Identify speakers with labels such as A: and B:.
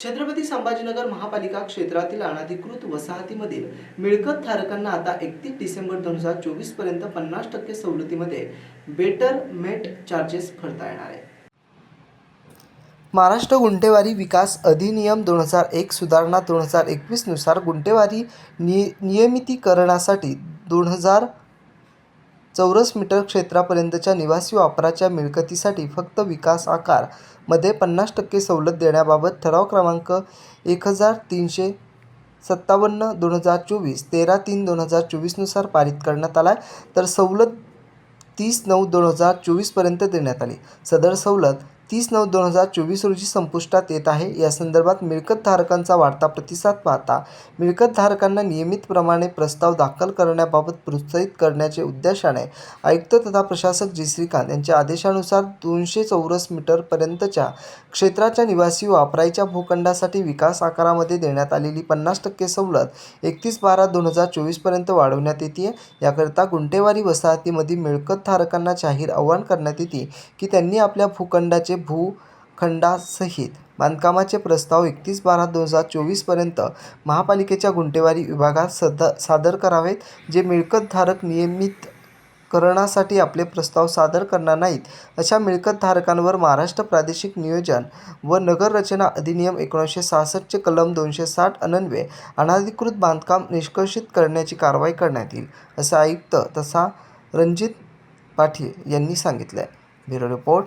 A: छत्रपती संभाजीनगर महापालिका क्षेत्रातील अनधिकृत वसाहतीमधील मिळकत धारकांना आता एकतीस डिसेंबर दोन हजार चोवीसपर्यंत पन्नास टक्के सवलतीमध्ये बेटर मेट चार्जेस भरता येणार आहे. महाराष्ट्र गुंठेवारी विकास अधिनियम दोन हजार एक सुधारणा दोन हजार एकवीसनुसार गुंठेवारी नि नियमितीकरणासाठी दोन हजार चौरस मीटर क्षेत्रापर्यंतच्या निवासी वापराच्या मिळकतीसाठी फक्त विकास आकारमध्ये पन्नास टक्के सवलत देण्याबाबत ठराव क्रमांक एक हजार तीनशे सत्तावन्न दोन हजार चोवीस तेरा तीन दोन हजार चोवीसनुसार पारित करण्यात आला आहे तर सवलत तीस नऊ दोन हजार चोवीसपर्यंत देण्यात आली. सदर सवलत तीस नऊ दोन हजार चोवीस रोजी संपुष्टात येत आहे. या संदर्भात मिळकतधारकांचा वाढता प्रतिसाद पाहता मिळकतधारकांना नियमितप्रमाणे प्रस्ताव दाखल करण्याबाबत प्रोत्साहित करण्याचे उद्देशाने आयुक्त तथा प्रशासक जी. श्रीकांत यांच्या आदेशानुसार दोनशे चौरस मीटरपर्यंतच्या क्षेत्राच्या निवासी वापरायच्या भूखंडासाठी विकास आकारामध्ये देण्यात आलेली पन्नास टक्के सवलत एकतीस बारा दोन हजार चोवीसपर्यंत वाढवण्यात येते याकरिता गुंटेवारी वसाहतीमध्ये मिळकतधारकांना जाहीर आवाहन करण्यात येते की त्यांनी आपल्या भूखंडाचे भूखंडासहित बांधकामाचे प्रस्ताव एकतीस बारा दोन हजार चोवीसपर्यंत महापालिकेच्या गुंठेवारी विभागात सद सादर करावेत जे मिळकतधारक नियमित करणासाठी आपले प्रस्ताव सादर करणार नाहीत. अशा मिळकतधारकांवर महाराष्ट्र प्रादेशिक नियोजन व नगररचना अधिनियम एकोणीसशे सहासष्टचे कलम दोनशे साठ अन्वये अनाधिकृत बांधकाम निष्कर्षित करण्याची कारवाई करण्यात येईल असं आयुक्त तसा रणजित पाटील यांनी सांगितलं आहे bureau report